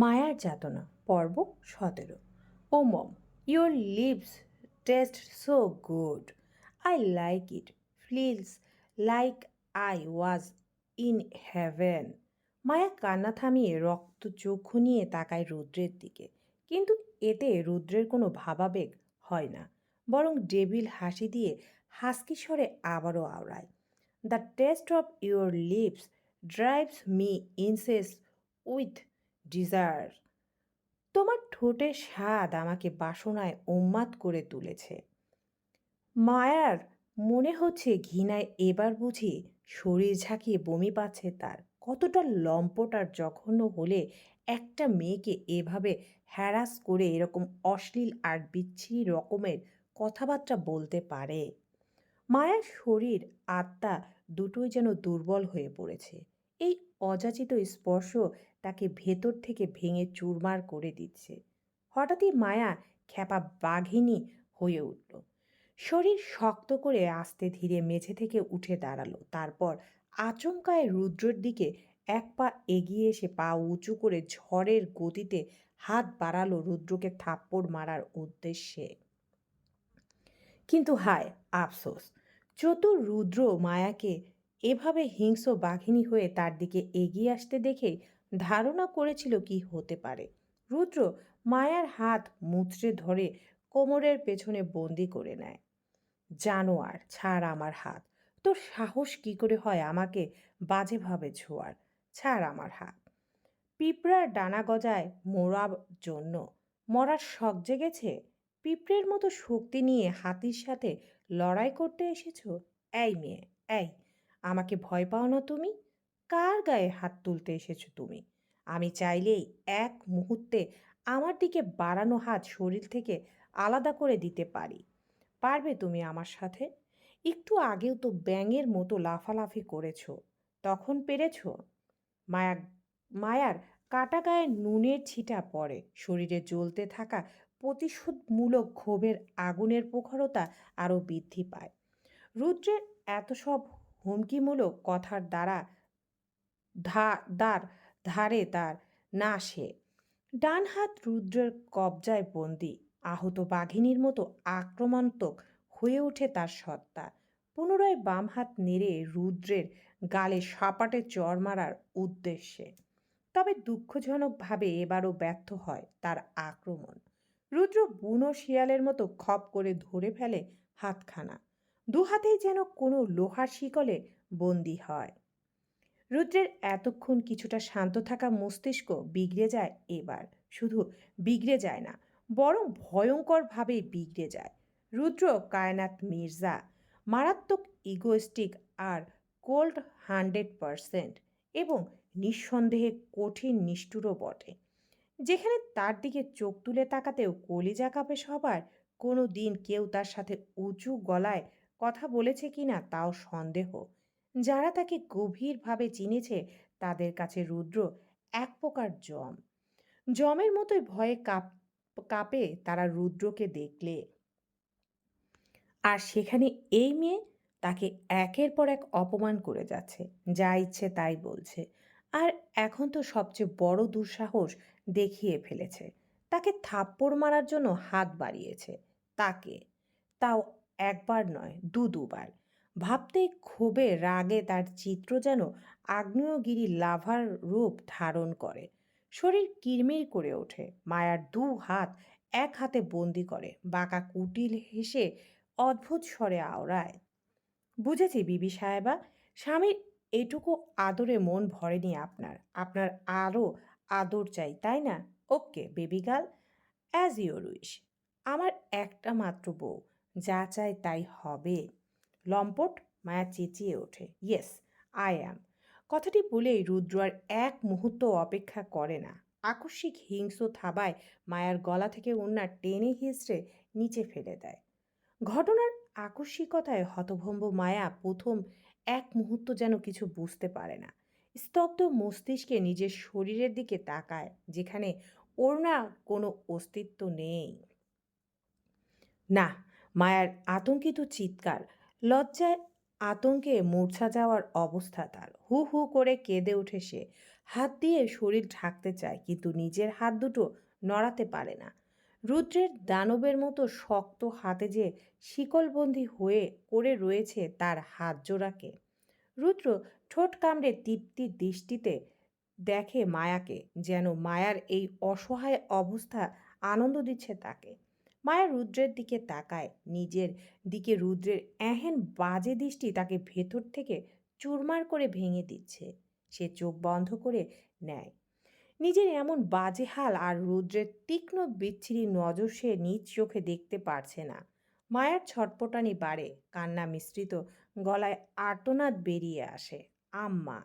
মায়ার যাতনা, পর্ব সতেরো। ও mom your lips taste so good. I like it, feels like I was in heaven Maya কান্না থামিয়ে রক্ত চক্ষু নিয়ে তাকায় রুদ্রের দিকে, কিন্তু এতে রুদ্রের কোনো ভাবাবেগ হয় না, বরং ডেভিল হাসি দিয়ে হাসকি স্বরে আবারও আওড়ায়, the taste of your lips drives me insane with desire. তোমার ঠোঁটের স্বাদ আমাকে বাসনায় উন্মাদ করে তুলেছে। মায়ার মনে হচ্ছে ঘৃণায় এবার বুঝি শরীর ঝাঁকিয়ে বমি পাচ্ছে তার। কতটা লম্পট আর জঘন্য হলে একটা মেয়েকে এভাবে হ্যারাস করে এরকম অশ্লীল আর বিচ্ছিরি রকমের কথাবার্তা বলতে পারে। মায়ার শরীর, আত্মা দুটোই যেন দুর্বল হয়ে পড়েছে। এই অযাচিত স্পর্শ তাকে ভেতর থেকে ভেঙে চুরমার করে দিচ্ছে। হঠাৎই মায়া খ্যাপা বাঘিনী হয়ে উঠল। শরীর শক্ত করে আস্তে ধীরে মেঝে থেকে উঠে দাঁড়াল। তারপর আচমকায় রুদ্রের দিকে এক পা এগিয়ে এসে পা উঁচু করে ঝড়ের গতিতে হাত বাড়ালো রুদ্রকে থাপ্পড় মারার উদ্দেশ্যে। কিন্তু হায়, আফসোস, চতুর রুদ্র মায়াকে এভাবে হিংস্র বাঘিনী হয়ে তার দিকে এগিয়ে আসতে দেখে ধারণা করেছিল কি হতে পারে। রুদ্র মায়ার হাত মুচড়ে ধরে কোমরের পেছনে বন্দি করে নেয়। জানোয়ার, ছাড় আমার হাত। তোর সাহস কি করে হয় আমাকে বাজেভাবে ছোঁয়ার? ছাড় আমার হাত। পিঁপড়ার ডানা গজায় মোড়ার জন্য মরার শখ জেগেছে? পিঁপড়ের মতো শক্তি নিয়ে হাতির সাথে লড়াই করতে এসেছ? এই মেয়ে, এই। আমাকে ভয় পাও না তুমি? কার গায়ে হাত তুলতে এসেছ তুমি? আমি চাইলেই এক মুহূর্তে আমার দিকে বাড়ানো হাত শরীর থেকে আলাদা করে দিতে পারি। পারবে তুমি আমার সাথে? একটু আগেও তো ব্যাঙের মতো লাফালাফি করেছ। তখন পেরেছ? মায়া, মায়ার কাটা গায়ে নুনের ছিটা পড়ে। শরীরে জ্বলতে থাকা প্রতিশোধমূলক ক্ষোভের আগুনের প্রখরতা আরও বৃদ্ধি পায়। রুদ্রের এত সব হুমকিমূলক কথার দ্বারা ধা, দ্বার, ধারে তার না সে। ডান হাত রুদ্রের কবজায় বন্দি, আহত বাঘিনীর মতো আক্রমণাত্মক হয়ে ওঠে তার সত্তা। পুনরায় বাম হাত নেড়ে রুদ্রের গালে সাপাটে চর মারার উদ্দেশ্যে। তবে দুঃখজনকভাবে এবারও ব্যর্থ হয় তার আক্রমণ। রুদ্র বুনো শিয়ালের মতো খপ করে ধরে ফেলে হাতখানা। দু হাতেই যেন কোনো লোহার শিকলে বন্দি হয়। রুদ্রের এতক্ষণ কিছুটা শান্ত থাকা মস্তিষ্ক বিগড়ে যায় এবার। শুধু বিগড়ে যায় না, বরং ভয়ঙ্করভাবে বিগড়ে যায়। রুদ্র কায়নাত মির্জা, মারাত্মক ইগোস্টিক আর কোল্ড হান্ড্রেড পারসেন্ট এবং নিঃসন্দেহে কঠিন নিষ্ঠুরও বটে। যেখানে তার দিকে চোখ তুলে তাকাতেও কলিজা কাঁপে সবার, কোনো দিন কেউ তার সাথে উঁচু গলায় কথা বলেছে কি না তাও সন্দেহ। যারা তাকে গভীরভাবে চিনেছে, তাদের কাছে রুদ্র এক প্রকার জম। জমের মতোই ভয়ে কাপ, কাঁপে তারা রুদ্রকে দেখলে। আর সেখানে এই মেয়ে তাকে একের পর এক অপমান করে যাচ্ছে, যা ইচ্ছে তাই বলছে। আর এখন তো সবচেয়ে বড় দুঃসাহস দেখিয়ে ফেলেছে। তাকে থাপ্পড় মারার জন্য হাত বাড়িয়েছে। তাকে, তাও একবার নয়, দু দুবার। ভাবতেই ক্ষোভে রাগে তার চিত্র যেন আগ্নেয়গিরি লাভার রূপ ধারণ করে। শরীর কিরমির করে ওঠে, মায়ার দু হাত এক হাতে বন্দি করে, বাঁকা কুটিল হেসে অদ্ভুত স্বরে আওড়ায়। বুঝেছি বিবি সাহেবা, স্বামীর এটুকু আদরে মন ভরেনি আপনার। আপনার আরও আদর চাই, তাই না? Okay, baby girl, as your wish. আমার একটা মাত্র বউ। যা চাই তাই হবে। লম্পট মায়া চেঁচিয়ে ওঠে। Yes, I am. কথাটি বলেই রুদ্র আর এক মুহূর্ত অপেক্ষা করে না। আকস্মিক হিংস্র থাবায় মায়ার গলা থেকে ওনার টেনে হিসড়ে নিচে ফেলে দেয়। ঘটনার আকস্মিকতায় হতভম্ব মায়া প্রথম এক মুহূর্ত যেন কিছু বুঝতে পারে না। স্তব্ধ মস্তিষ্কে নিজের শরীরের দিকে তাকায়, যেখানে ওর না কোনো অস্তিত্ব নেই। না মায়ার আতঙ্কিত চিৎকার, লজ্জায় আতঙ্কে মূর্ছা যাওয়ার অবস্থা তার। হু হু করে কেঁদে ওঠে সে। হাত দিয়ে শরীর ঢাকতে চায়, কিন্তু নিজের হাত দুটো নড়াতে পারে না। রুদ্রের দানবের মতো শক্ত হাতে যে শিকলবন্দি হয়ে করে রয়েছে তার হাত জোড়াকে। রুদ্র ঠোঁট কামড়ে তৃপ্তির দৃষ্টিতে দেখে মায়াকে, যেন মায়ার এই অসহায় অবস্থা আনন্দ দিচ্ছে তাকে। মায়া রুদ্রের দিকে তাকায়, নিজের দিকে রুদ্রের এহেন বাজে দৃষ্টি তাকে ভেতর থেকে চুরমার করে ভেঙে দিচ্ছে। সে চোখ বন্ধ করে নেয়। নিজের এমন বাজে হাল আর রুদ্রের তীক্ষ্ণ বিচ্ছিরি নজর সে নিজ চোখে দেখতে পারছে না। মায়ার ছটপটানি বাড়ে, কান্না মিশ্রিত গলায় আর্তনাদ বেরিয়ে আসে। আম্মা,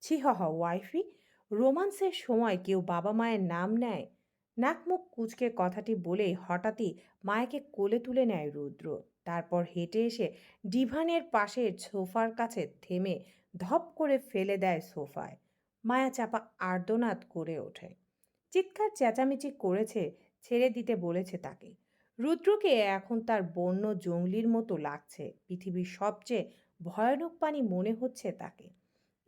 ছি হ হ, ওয়াইফি, রোমান্সের সময় কেউ বাবা মায়ের নাম নেয়? নাক মুখ কুচকে কথাটি বলেই হঠাৎই মায়াকে কোলে তুলে নেয় রুদ্র। তারপর হেঁটে এসে ডিভানের পাশের সোফার কাছে থেমে ধপ করে ফেলে দেয় সোফায়। মায়া চাপা আর্দনাদ করে ওঠে। চিৎকার চেঁচামেচি করেছে, ছেড়ে দিতে বলেছে তাকে। রুদ্রকে এখন তার বন্য জঙ্গলির মতো লাগছে, পৃথিবীর সবচেয়ে ভয়ানক পানি মনে হচ্ছে তাকে।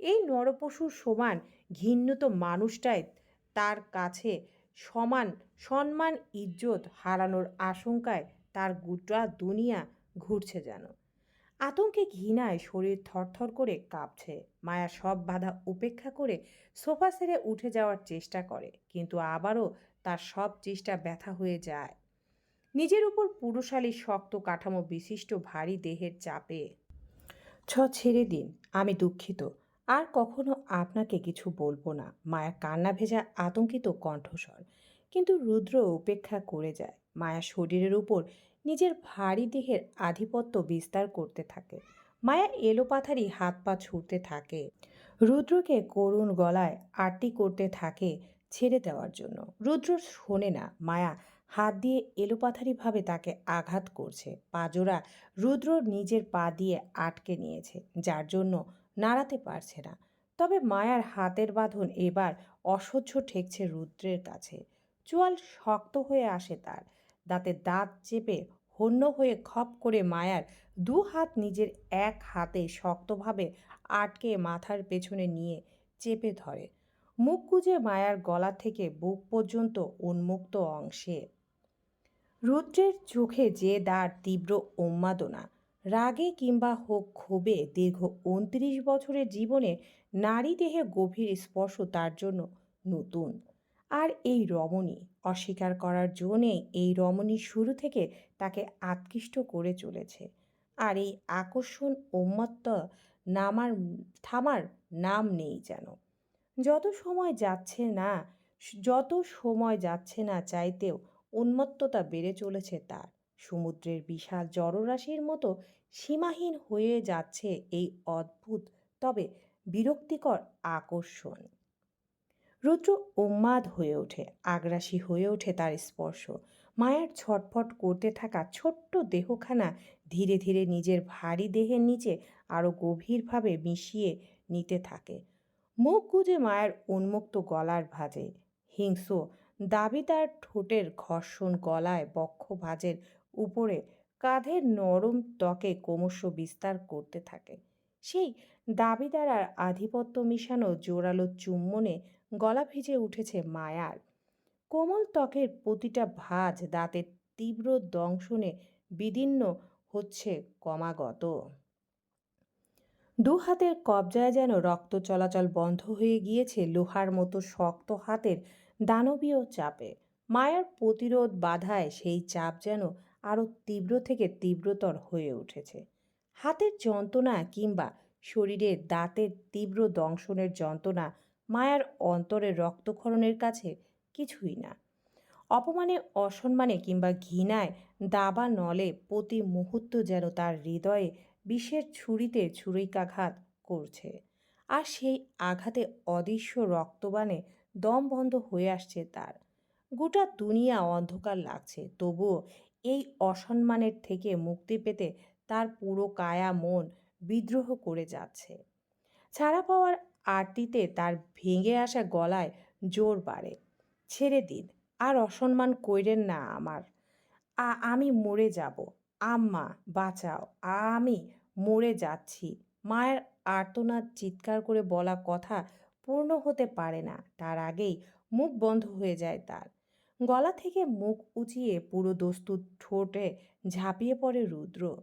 এই নরপশুর সমান ঘৃণ্যত মানুষটাই তার কাছে সমান, সম্মান, ইজ্জত হারানোর আশঙ্কায় তার গোটা দুনিয়া ঘুরছে যেন। আতঙ্কে ঘৃণায় শরীর থরথর করে কাঁপছে। মায়া সব বাধা উপেক্ষা করে সোফা সেরে উঠে যাওয়ার চেষ্টা করে, কিন্তু আবারও তার সব চেষ্টা ব্যথা হয়ে যায়। নিজের উপর পুরুষালী শক্ত কাঠামো বিশিষ্ট ভারী দেহের চাপে, ছ, ছেড়ে দিন, আমি দুঃখিত। আর কখনো আপনাকে কিছু বলব না। মায়া কান্না ভেজা আতঙ্কিত কণ্ঠস্বর। কিন্তু রুদ্র উপেক্ষা করে যায়। মায়া শরীরের উপর নিজের ভারী দেহের আধিপত্য বিস্তার করতে থাকে। মায়া এলোপাথারি হাত পা ছুটতে থাকে। রুদ্রকে করুণ গলায় আরটি করতে থাকে ছেড়ে দেওয়ার জন্য। রুদ্র শোনে না, মায়া হাত দিয়ে এলোপাথারিভাবে তাকে আঘাত করছে। পাজোড়া রুদ্র নিজের পা দিয়ে আটকে নিয়েছে, যার জন্য নাড়াতে পারছে না। তবে মায়ার হাতের বাঁধন এবার অসহ্য ঠেকছে রুদ্রের কাছে। চোয়াল শক্ত হয়ে আসে তার। দাঁতে দাঁত চেপে হন্য হয়ে খপ করে মায়ার দু হাত নিজের এক হাতে শক্তভাবে আটকে মাথার পেছনে নিয়ে চেপে ধরে। মুখ গুজে মায়ার গলা থেকে বুক পর্যন্ত উন্মুক্ত অংশে। রুদ্রের চোখে যে দাঁড় তীব্র উন্মাদনা। রাগে কিংবা হোক ক্ষোভে দীর্ঘ উনত্রিশ বছরের জীবনে নারী দেহে গভীর স্পর্শ তার জন্য নতুন। আর এই রমণী অস্বীকার করার জন্যেই এই রমণী শুরু থেকে তাকে আকৃষ্ট করে চলেছে। আর এই আকর্ষণ উন্মত্ত নামার, থামার নাম নেই যেন। যত সময় যাচ্ছে না, যত সময় যাচ্ছে না চাইতেও উন্মত্ততা বেড়ে চলেছে তার। সমুদ্রের বিশাল জড়রাশির মতো সীমাহীন হয়ে যাচ্ছে এই অদ্ভুত, তবে বিরক্তিকর আকর্ষণ। রুদ্র উন্মাদ হয়ে ওঠে, আগ্রাসী হয়ে ওঠে তার স্পর্শ। মায়ার ছটফট করতে থাকা ছোট্ট দেহখানা ধীরে ধীরে নিজের ভারী দেহের নিচে আরও গভীরভাবে মিশিয়ে নিতে থাকে। মুখ গুজে মায়ের উন্মুক্ত গলার ভাজে। হিংস্র দাবিদার ঠোঁটের ঘর্ষণ গলায় বক্ষ ভাজের উপরে কাঁধের নরম ত্বকে ক্রমশ বিস্তার করতে থাকে। সেই দাবিদার আর আধিপত্য মিশানো জোরালো চুম্বনে গলা ভিজে উঠেছে মায়ার। কোমল ত্বকের প্রতিটা ভাঁজ দাঁতের তীব্র দংশনে বিদীর্ণ হচ্ছে ক্রমাগত। দু হাতের কবজায় যেন রক্ত চলাচল বন্ধ হয়ে গিয়েছে লোহার মতো শক্ত হাতের দানবীয় চাপে। মায়ার প্রতিরোধ বাধায় সেই চাপ যেন আরও তীব্র থেকে তীব্রতর হয়ে উঠেছে। হাতের যন্ত্রণা কিংবা শরীরের দাঁতের তীব্র দংশনের যন্ত্রণা, মায়ার অন্তরের রক্তক্ষরণের কাছে কিছুই না। অপমানে, অসম্মানে কিংবা ঘৃণায় দাবা নলে প্রতি মুহূর্ত যেন তার হৃদয়ে বিষের ছুরিতে ছুরিকাঘাত করছে। আর সেই আঘাতে অদৃশ্য রক্তবানে দম বন্ধ হয়ে আসছে তার। গোটা দুনিয়া অন্ধকার লাগছে, তবুও এই অসম্মানের থেকে মুক্তি পেতে তার পুরো কায়া মন বিদ্রোহ করে যাচ্ছে। ছাড়া পাওয়ার আরতিতে তার ভেঙে আসা গলায় জোর বাড়ে। ছেড়ে দিন, আর অসম্মান কইরেন না আমার। আ, আমি মরে যাব। আম্মা, বাঁচাও। আমি মরে যাচ্ছি। মায়ের আর্তনাদ চিৎকার করে বলা কথা পূর্ণ হতে পারে না। তার আগেই মুখ বন্ধ হয়ে যায় তার। গলা থেকে মুখ উঁচিয়ে পুরো দস্তুর ঠোঁটে ঝাঁপিয়ে পড়ে রুদ্র।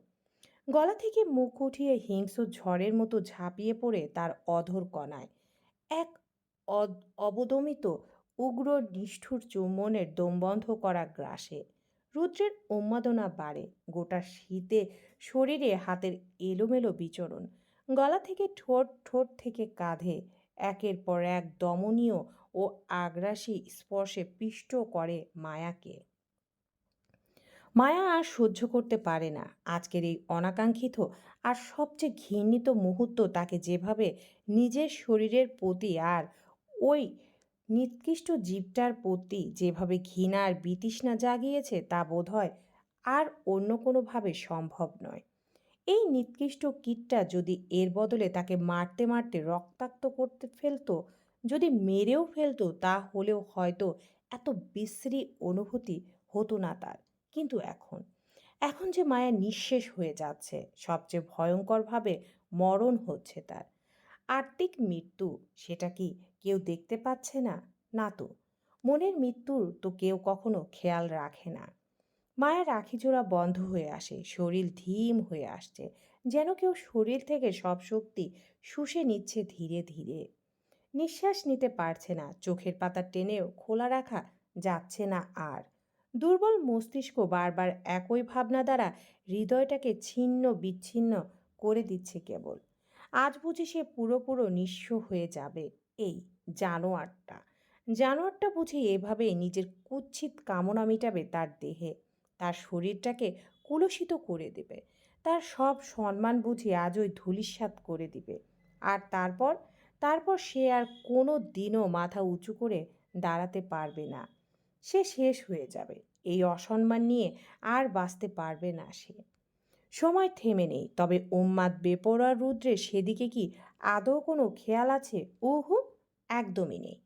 গলা থেকে মুখ উঠিয়ে হিংস্র ঝড়ের মতো ঝাঁপিয়ে পড়ে তার অধর কণায়। এক অবদমিত, উগ্র, নিষ্ঠুর চুম্বনের দমবন্ধ করা গ্রাসে। রুদ্রের উন্মাদনা বাড়ে, গোটা শীতে শরীরে হাতের এলোমেলো বিচরণ। গলা থেকে ঠোঁট ঠোঁট থেকে কাঁধে একের পর এক দমনীয় ও আগ্রাসী স্পর্শে পিষ্ট করে মায়াকে। মায়া আর সহ্য করতে পারে না। আজকের এই অনাকাঙ্ক্ষিত আর সবচেয়ে ঘৃণিত মুহূর্ত তাকে যেভাবে নিজের শরীরের প্রতি আর ওই নিকৃষ্ট জীবটার প্রতি যেভাবে ঘৃণা আর বিতৃষ্ণা জাগিয়েছে তা বোধ হয় আর অন্য কোনোভাবে সম্ভব নয়। এই নিকৃষ্ট কীটটা যদি এর বদলে তাকে মারতে মারতে রক্তাক্ত করতে ফেলতো, যদি মেরেও ফেলতো তা হলেও হয়তো এত বিশ্রী অনুভূতি হতো না তার। কিন্তু এখন এখন যে মায়া নিঃশেষ হয়ে যাচ্ছে, সবচেয়ে ভয়ঙ্করভাবে মরণ হচ্ছে তার। আর্থিক মৃত্যু, সেটা কি কেউ দেখতে পাচ্ছে না? না তো। মনের মৃত্যুর তো কেউ কখনো খেয়াল রাখে না। মায়ের রাখিজোড়া বন্ধ হয়ে আসে, শরীর ধীম হয়ে আসছে, যেন কেউ শরীর থেকে সব শক্তি শুষে নিচ্ছে ধীরে ধীরে। নিঃশ্বাস নিতে পারছে না, চোখের পাতা টেনেও খোলা রাখা যাচ্ছে না আর। দুর্বল মস্তিষ্ক বারবার একই ভাবনা দ্বারা হৃদয়টাকে ছিন্ন বিচ্ছিন্ন করে দিচ্ছে কেবল। আজ বুঝি সে পুরোপুরো নিঃস্ব হয়ে যাবে, এই জানোয়ারটা। জানোয়ারটা বুঝি এভাবে নিজের কুৎসিত কামনা মিটাবে তার দেহে। তার শরীরটাকে কুলসিত করে দেবে। তার সব সম্মান বুঝি আজই ধূলিসাৎ করে দিবে। আর তারপর তারপর সে আর কোনো দিনও মাথা উঁচু করে দাঁড়াতে পারবে না। সে শেষ হয়ে যাবে। এই অসম্মান নিয়ে আর বাঁচতে পারবে না সে। সময় থেমে নেই। তবে উন্মাদ বেপরোয়া রুদ্রে সেদিকে কি আদৌ কোনো খেয়াল আছে? উহু, একদমই নেই।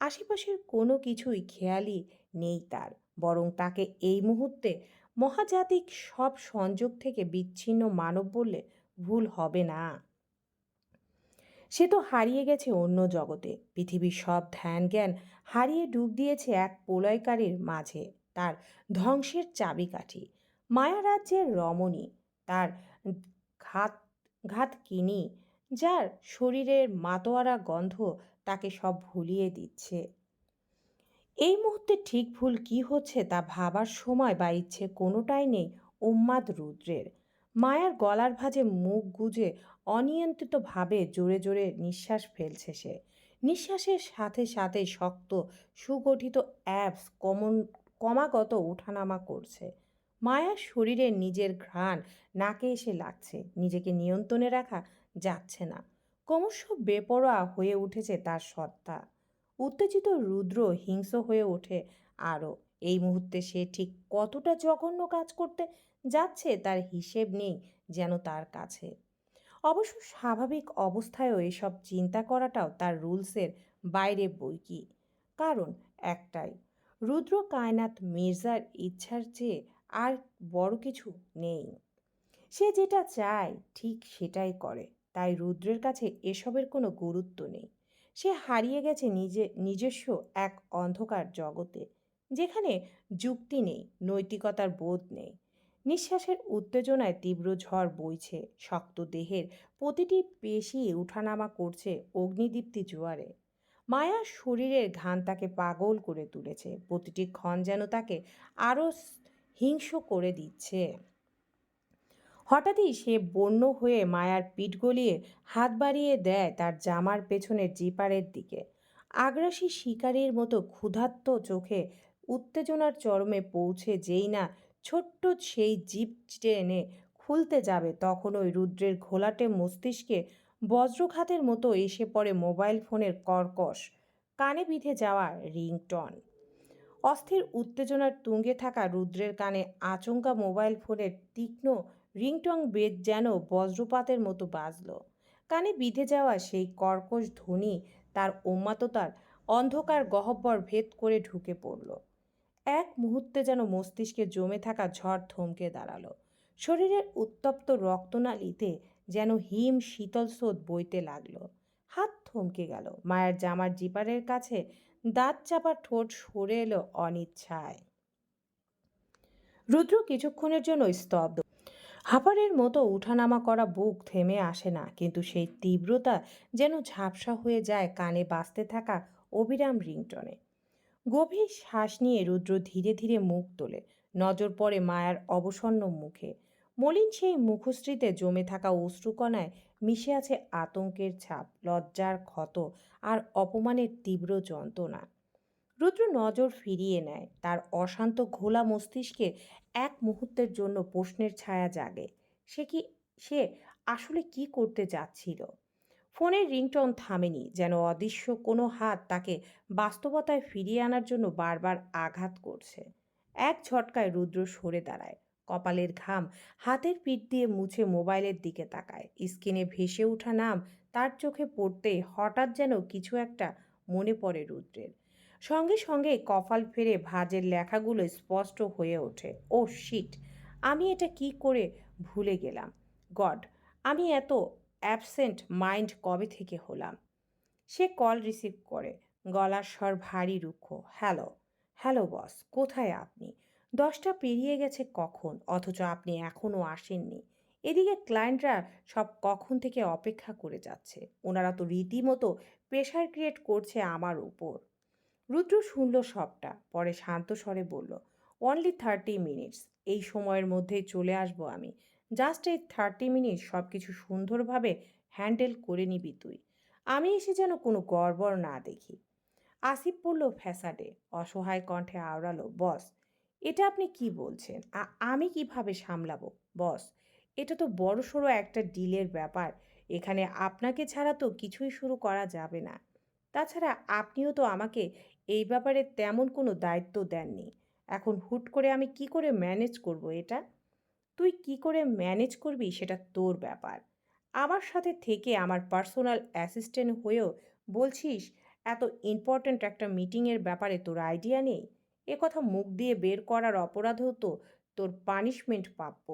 আশেপাশের কোনো কিছুই খেয়ালই নেই তার। বরং তাকে এই মুহূর্তে মহাজাতিক সব সংযোগ থেকে বিচ্ছিন্ন মানব বললে ভুল হবে না। সে তো হারিয়ে গেছে অন্য জগতে। পৃথিবীর সব ধ্যান জ্ঞান হারিয়ে ডুব দিয়েছে এক প্রলয়কারীর মাঝে, তার ধ্বংসের চাবিকাঠি। মায়া রাজ্যের রমণী, তার ঘাত ঘাত কিনি যার শরীরের মাতোয়ারা গন্ধ তাকে সব ভুলিয়ে দিচ্ছে। এই মুহূর্তে ঠিক ভুল কি হচ্ছে তা ভাবার সময় বা ইচ্ছে কোনোটাই নেই উম্মাদ রুদ্রের। মায়ার গলার ভাঁজে মুখ গুজে অনিয়ন্ত্রিতভাবে জোরে জোরে নিঃশ্বাস ফেলছে সে। নিঃশ্বাসের সাথে সাথে শক্ত, সুগঠিত অ্যাপস কমন, ক্রমাগত ওঠানামা করছে। মায়ার শরীরে নিজের ঘ্রাণ নাকে এসে লাগছে, নিজেকে নিয়ন্ত্রণে রাখা যাচ্ছে না। ক্রমশ বেপরোয়া হয়ে উঠেছে তার সত্তা। উত্তেজিত রুদ্র হিংস্র হয়ে ওঠে। আরও, এই মুহূর্তে সে ঠিক কতটা জঘন্য কাজ করতে যাচ্ছে তার হিসেব নেই যেন তার কাছে। অবশ্য স্বাভাবিক অবস্থায়ও এসব চিন্তা করাটাও তার রুলসের বাইরে বই কি? কারণ একটাই, রুদ্র কায়নাত মির্জার ইচ্ছার চেয়ে আর বড় কিছু নেই। সে যেটা চায় ঠিক সেটাই করে, তাই রুদ্রের কাছে এসবের কোনো গুরুত্ব নেই। সে হারিয়ে গেছে নিজে, নিজস্ব এক অন্ধকার জগতে, যেখানে যুক্তি নেই, নৈতিকতার বোধ নেই। নিঃশ্বাসের উত্তেজনায় তীব্র ঝড় বইছে, শক্ত দেহের প্রতিটি পেশি উঠানামা করছে অগ্নিদীপ্তি জোয়ারে। মায়ার শরীরের ঘান তাকে পাগল করে তুলেছে, প্রতিটি ক্ষণ যেন তাকে আরও হিংস্র করে দিচ্ছে। হঠাৎই সে বন্য হয়ে মায়ার পিঠ গলিয়ে হাত বাড়িয়ে দেয় তার জামার পেছনের জিপারের দিকে। আগ্রাসী শিকারীর মতো ক্ষুধার্ত চোখে উত্তেজনার চরমে পৌঁছে যেই না ছোট্ট সেই জিপ টেনে খুলতে যাবে, তখন ওই রুদ্রের ঘোলাটে মস্তিষ্কে বজ্রঘাতের মতো এসে পড়ে মোবাইল ফোনের কর্কশ, কানে বিঁধে যাওয়া রিংটন। অস্থির উত্তেজনার তুঙ্গে থাকা রুদ্রের কানে আচমকা মোবাইল ফোনের তীক্ষ্ণ রিংটং বেদ যেন বজ্রপাতের মতো বাজল। কানে বিঁধে যাওয়া সেই কর্কশ ধ্বনি তার উন্মাততার অন্ধকার গহ্বর ভেদ করে ঢুকে পড়ল। এক মুহূর্তে যেন মস্তিষ্কে জমে থাকা ঝড় থমকে দাঁড়াল। শরীরের উত্তপ্ত রক্তনালীতে যেন হিম শীতল স্রোত বইতে লাগল। হাত থমকে গেল। মায়ের জামার জিপারের কাছে দাঁত চাপা ঠোঁট সরে এলো অনিচ্ছায়। রুদ্র কিছুক্ষণের জন্য স্তব্ধ হাঁপারের মতো উঠানামা করা বুক থেমে আসে না, কিন্তু সেই তীব্রতা যেন ঝাপসা হয়ে যায় কানে বাজতে থাকা অবিরাম রিংটনে। গভীর শ্বাস নিয়ে রুদ্র ধীরে ধীরে মুখ তোলে, নজর পড়ে মায়ার অবসন্ন মুখে। মলিন সেই মুখশ্রীতে জমে থাকা অশ্রুকণায় মিশে আছে আতঙ্কের ছাপ, লজ্জার ক্ষত আর অপমানের তীব্র যন্ত্রণা। রুদ্র নজর ফিরিয়ে নেয়। তার অশান্ত ঘোলা মস্তিষ্কে এক মুহূর্তের জন্য প্রশ্নের ছায়া জাগে। সে কি, সে আসলে কি করতে যাচ্ছিল ফোনের রিংটন থামেনি, যেন অদৃশ্য কোনো হাত তাকে বাস্তবতায় ফিরিয়ে আনার জন্য বারবার আঘাত করছে। এক ঝটকায় রুদ্র সরে দাঁড়ায়। কপালের ঘাম হাতের পিঠ দিয়ে মুছে মোবাইলের দিকে তাকায়। স্ক্রিনে ভেসে ওঠা নাম তার চোখে পড়তেই হঠাৎ যেন কিছু একটা মনে পড়ে রুদ্রের। সঙ্গে সঙ্গে কপাল ফেরে ভাজের লেখাগুলো স্পষ্ট হয়ে ওঠে। ও শিট, আমি এটা কি করে ভুলে গেলাম? গড, আমি এত অ্যাবসেন্ট মাইন্ড কবে থেকে হলাম? সে কল রিসিভ করে, গলার স্বর ভারী রুক্ষ, হ্যালো হ্যালো বস, কোথায় আপনি? দশটা পেরিয়ে গেছে কখন? অথচ আপনি এখনও আসেননি। এদিকে ক্লায়েন্টরা সব কখন থেকে অপেক্ষা করে যাচ্ছে। ওনারা তো রীতিমতো প্রেশার ক্রিয়েট করছে আমার উপর। রুদ্র শুনল সবটা, পরে শান্ত স্বরে বলল অনলি থার্টি মিনিটস এই সময়ের মধ্যেই চলে আসব আমি। জাস্ট এই থার্টি মিনিট সব কিছু সুন্দরভাবে হ্যান্ডেল করে নিবি তুই। আমি এসে যেন কোনো গড়বড় না দেখি। আসিফ পড়ল ফ্যাসাডে অসহায় কণ্ঠে আওড়ালো, বস, এটা আপনি কি বলছেন? আমি কীভাবে সামলাবো? বস, এটা তো বড়সড় একটা ডিলের ব্যাপার। এখানে আপনাকে ছাড়া তো কিছুই শুরু করা যাবে না। তাছাড়া আপনিও তো আমাকে এই ব্যাপারে তেমন কোনো দায়িত্ব দেননি। এখন হুট করে আমি কি করে ম্যানেজ করব এটা? তুই কি করে ম্যানেজ করবি সেটা তোর ব্যাপার। আমার সাথে থেকে আমার পার্সোনাল অ্যাসিস্ট্যান্ট হয়েও বলছিস, এত ইম্পর্ট্যান্ট একটা মিটিংয়ের ব্যাপারে তোর আইডিয়া নেই? এ কথা মুখ দিয়ে বের করার অপরাধেও তো তোর পানিশমেন্ট প্রাপ্য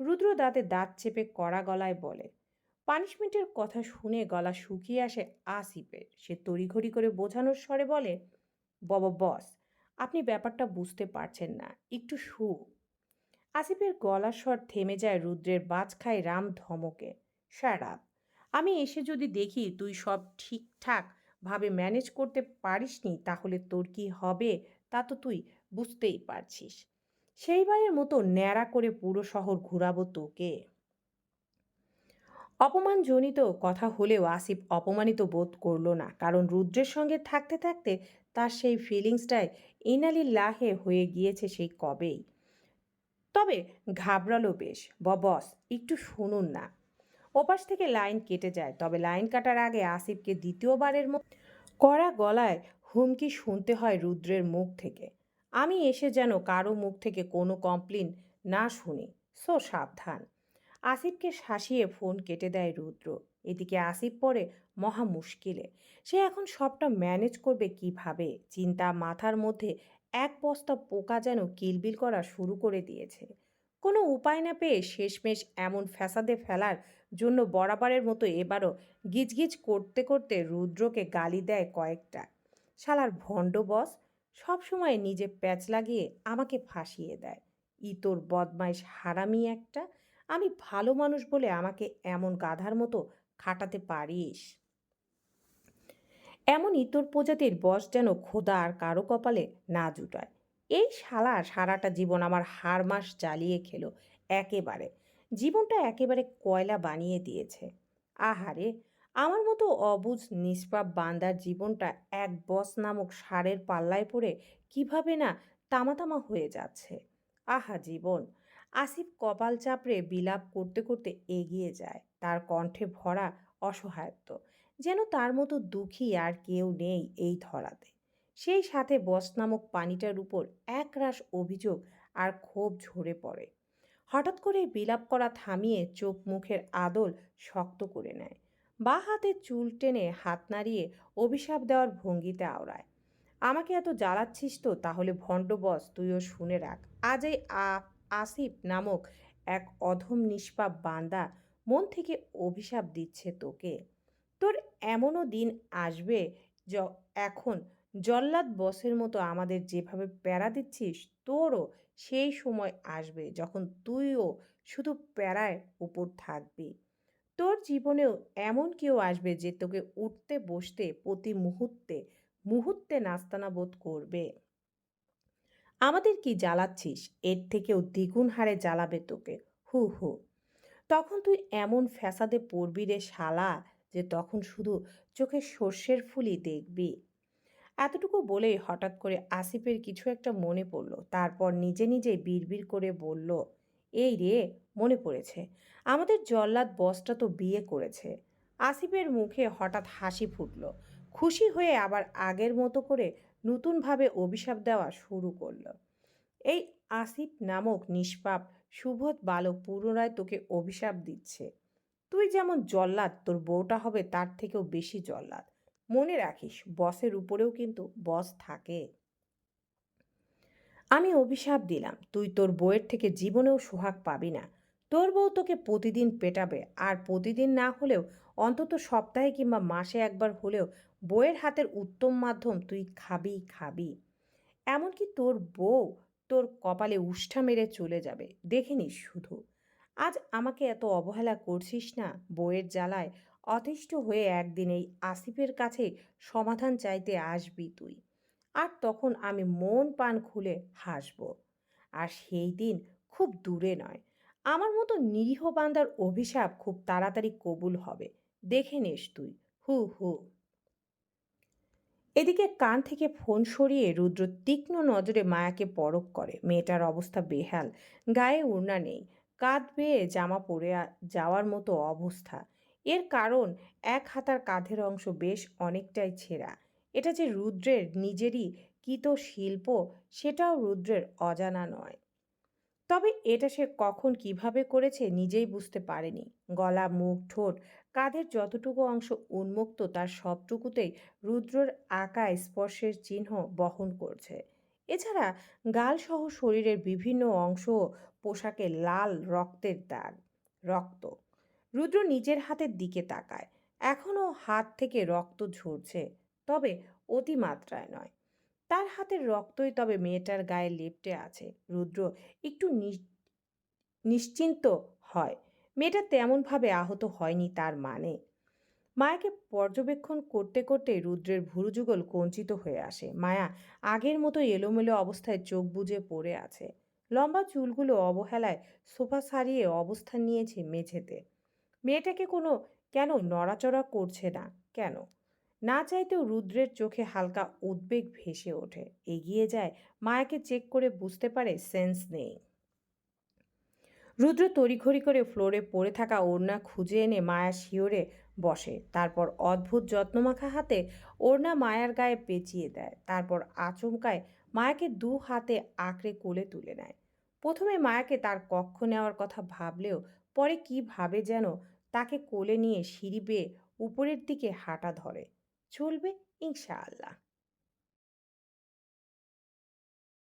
রুদ্র দাঁতে দাঁত চেপে কড়া গলায় বলে পানিশমেন্টের কথা শুনে গলা শুকিয়ে আসে আসিফের। সে তড়িঘড়ি করে বোঝানোর স্বরে বলে, বাবা বস আপনি ব্যাপারটা বুঝতে পারছেন না, একটু শু। আসিফের গলার স্বর থেমে যায় রুদ্রের বাজ খায় রাম ধমকে স্যারাপ আমি এসে যদি দেখি তুই সব ঠিকঠাক ভাবে ম্যানেজ করতে পারিসনি, তাহলে তোর কি হবে? তা তো তুই বুঝতেই পারছিস। সেইবারের মতো ন্যাড়া করে পুরো শহর ঘুরাবো তোকে। অপমানজনিত কথা হলেও আসিফ অপমানিত বোধ করল না, কারণ রুদ্রের সঙ্গে থাকতে থাকতে তার সেই ফিলিংসটাই ইনালি লাহে হয়ে গিয়েছে সেই কবেই। তবে ঘাবড়ালো বেশ বস, একটু শুনুন না। ওপাশ থেকে লাইন কেটে যায়, তবে লাইন কাটার আগে আসিফকে দ্বিতীয়বারের মতো কড়া গলায় হুমকি শুনতে হয় রুদ্রের মুখ থেকে। আমি এসে যেন কারও মুখ থেকে কোনো কমপ্লেন না শুনি, সো সাবধান। আসিফকে শাসিয়ে ফোন কেটে দেয় রুদ্র। এদিকে আসিফ পড়ে মহা মুশকিলে। সে এখন সবটা ম্যানেজ করবে কীভাবে? চিন্তা মাথার মধ্যে এক বস্তা পোকা যেন কিলবিল করা শুরু করে দিয়েছে। কোনো উপায় না পেয়ে শেষমেশ এমন ফ্যাসাদে ফেলার জন্য বরাবরের মতো এবারও গিজগিজ করতে করতে রুদ্রকে গালি দেয় কয়েকটা। শালার ভণ্ড বস সবসময় নিজে প্যাচ লাগিয়ে আমাকে ফাঁসিয়ে দেয়। ইতর বদমাইশ হারামি একটা আমি ভালো মানুষ বলে আমাকে এমন গাধার মতো খাটাতে পারিস? এমন ইতর প্রজাতির বস যেন খোদা আর কারও কপালে না জুটায়। এই শালা সারাটা জীবন আমার হাড় মাস জ্বালিয়ে খেলো একেবারে। জীবনটা একেবারে কয়লা বানিয়ে দিয়েছে। আহারে, আমার মতো অবুঝ নিষ্পাপ বান্দার জীবনটা এক বস নামক সারের পাল্লায় পড়ে কীভাবে না তামাতামা হয়ে যাচ্ছে? আহা জীবন আসিফ কপাল চাপড়ে বিলাপ করতে করতে এগিয়ে যায়। তার কণ্ঠে ভরা অসহায়ত্ব। যেন তার মতো দুঃখী আর কেউ নেই এই ধরাতে। সেই সাথে বস নামক পানিটার উপর একরাশ অভিযোগ আর ক্ষোভ ঝরে পড়ে। হঠাৎ করে বিলাপ করা থামিয়ে চোখ মুখের আদল শক্ত করে নেয়। বা হাতে চুল টেনে হাত নাড়িয়ে অভিশাপ দেওয়ার ভঙ্গিতে আওড়ায়। আমাকে এত জ্বালাচ্ছিস তো, তাহলে ভণ্ড বস, তুইও শুনে রাখ। আজ এই আ- আসিফ নামক এক অধম নিষ্পাপ বান্দা মন থেকে অভিশাপ দিচ্ছে তোকে। তোর এমনও দিন আসবে য, এখন জল্লাদ বসের মতো আমাদের যেভাবে প্যারা দিচ্ছিস, তোরও সেই সময় আসবে যখন তুইও শুধু প্যারায় উপর থাকবি। তোর জীবনেও এমন কেউ আসবে যে তোকে উঠতে, বসতে, প্রতি মুহূর্তে মুহূর্তে নাস্তানা বোধ করবে। আমাদের কি জ্বালাচ্ছিস? এর থেকেও দ্বিগুণ হারে জ্বালাবে তোকে। হু হু। তখন তুই এমন ফ্যাসাদে পড়বি রে শালা যে তখন শুধু চোখে সর্ষের ফুলই দেখবি। এতটুকু বলেই হঠাৎ করে আসিফের কিছু একটা মনে পড়ল। তারপর নিজে নিজে বিড়বিড় করে বলল, এই রে, মনে পড়েছে। আমাদের জল্লাদ বসটা তো বিয়ে করেছে। আসিফের মুখে হঠাৎ হাসি ফুটল। খুশি হয়ে আবার আগের মতো করে নতুনভাবে অভিশাপ দেওয়া শুরু করল। এই আসিফ নামক নিষ্পাপ সুবোধ বালক পুনরায় তোকে অভিশাপ দিচ্ছে। তুই যেমন জল্লাদ, তোর বউটা হবে তার থেকেও বেশি জল্লাদ। মনে রাখিস, বসের উপরেও কিন্তু বস থাকে। আমি অভিশাপ দিলাম, তুই তোর বউয়ের থেকে জীবনেও সোহাগ পাবি না। তোর বউ তোকে প্রতিদিন পেটাবে আর প্রতিদিন না হলেও অন্তত সপ্তাহে কিংবা মাসে একবার হলেও বউয়ের হাতের উত্তম মাধ্যম তুই খাবি খাবি। এমনকি তোর বউ তোর কপালে উষ্ঠা মেরে চলে যাবে, দেখে নিস শুধু। আজ আমাকে এত অবহেলা করছিস না? বউয়ের জ্বালায় অতিষ্ঠ হয়ে একদিন এই আসিফের কাছে সমাধান চাইতে আসবি তুই। আর তখন আমি মন পান খুলে হাসব। আর সেই দিন খুব দূরে নয়। আমার মতো নিরীহ বান্দার অভিশাপ খুব তাড়াতাড়ি কবুল হবে। দেখে নিস তুই। হু হু। এদিকে কান থেকে ফোন সরিয়ে রুদ্র তীক্ষ্ণ নজরে মায়াকে পরখ করে। মেয়েটার অবস্থা বেহাল, গায়ে উড়না নেই, কাঁধ বেয়ে জামা পরে যাওয়ার মতো অবস্থা। এর কারণ এক হাতার কাঁধের অংশ বেশ অনেকটাই ছেঁড়া। এটা যে রুদ্রের নিজেরই কৃত শিল্প সেটাও রুদ্রের অজানা নয়। তবে এটা সে কখন কীভাবে করেছে নিজেই বুঝতে পারেনি। গলা, মুখ, ঠোঁট, কাঁধের যতটুকু অংশ উন্মুক্ত তার সবটুকুতেই রুদ্রর আঁকা স্পর্শের চিহ্ন বহন করছে। এছাড়া গালসহ শরীরের বিভিন্ন অংশ পোশাকে লাল রক্তের দাগ, রক্ত। রুদ্র নিজের হাতের দিকে তাকায়। এখনও হাত থেকে রক্ত ঝরছে, তবে অতিমাত্রায় নয়। তার হাতের রক্তই তবে মেয়েটার গায়ে লেপ্টে আছে। রুদ্র একটু নিশ্চিন্ত হয়। মেয়েটা তেমনভাবে আহত হয়নি তার মানে। মায়াকে পর্যবেক্ষণ করতে করতে রুদ্রের ভুরুযুগল কঞ্চিত হয়ে আসে। মায়া আগের মতো এলোমেলো অবস্থায় চোখ বুজে পড়ে আছে। লম্বা চুলগুলো অবহেলায় সোফা সারিয়ে অবস্থান নিয়েছে মেঝেতে। মেয়েটাকে কোনো কেন নড়াচড়া করছে না? কেন? না চাইতেও রুদ্রের চোখে হালকা উদ্বেগ ভেসে ওঠে। এগিয়ে যায়, মায়াকে চেক করে বুঝতে পারে সেন্স নেই। রুদ্র তড়িঘড়ি করে ফ্লোরে পড়ে থাকা ওড়না খুঁজে এনে মায়া শিওরে বসে। তারপর অদ্ভুত যত্নমাখা হাতে ওড়না মায়ার গায়ে পেঁচিয়ে দেয়। তারপর আচমকায় মায়াকে দু হাতে আঁকড়ে কোলে তুলে নেয়। প্রথমে মায়াকে তার কক্ষ নেওয়ার কথা ভাবলেও পরে কি ভাবে যেন তাকে কোলে নিয়ে সিঁড়ি বেয়ে উপরের দিকে হাঁটা ধরে। চলবে ইনশাআল্লাহ।